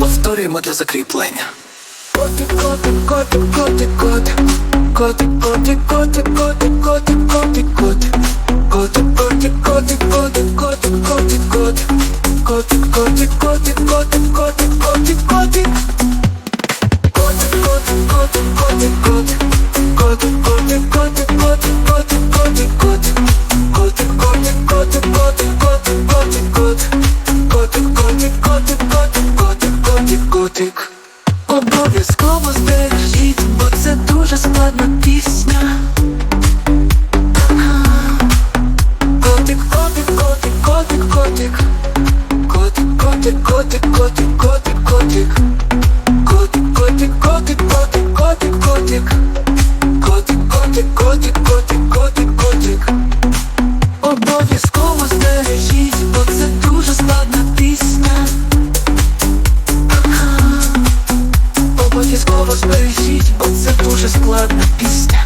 Повторюємо для закріплення. Котик, котик, котик, котик, котик. Котик, котик, котик, котик, котик, котик, котик. Котик, котик, котик, котик, котик, котик, котик. Котик, котик, котик, котик, котик, котик, котик. Котик, котик, котик, котик, котик. Котик, котик, котик, котик, котик, котик, котик. Котик, котик, котик, котик, котик, котик, котик. Обов'язково збережіть, бо це дуже складна пісня. Котик, котик, котик, котик, котик. Котик, котик, котик, котик, котик, котик. Котик, котик, котик, котик, котик, котик. Котик, котик, котик, котик, котик, котик. Обов'язково збережіть, бо це дуже складна обов'язково збережіть, бо це дуже складна пісня.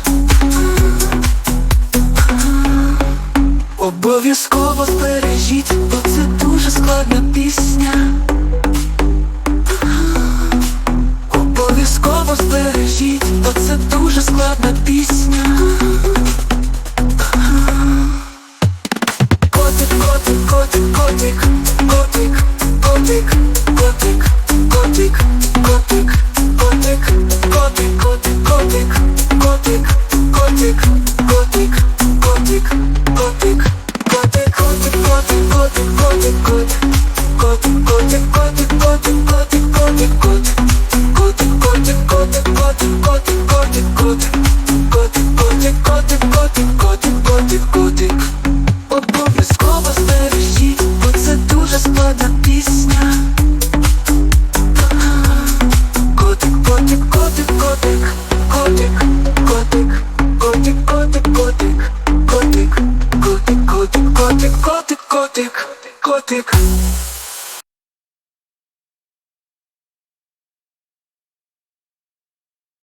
Обов'язково збережіть, бо це дуже складна пісня. Обов'язково збережіть, бо це дуже складна. Krishna.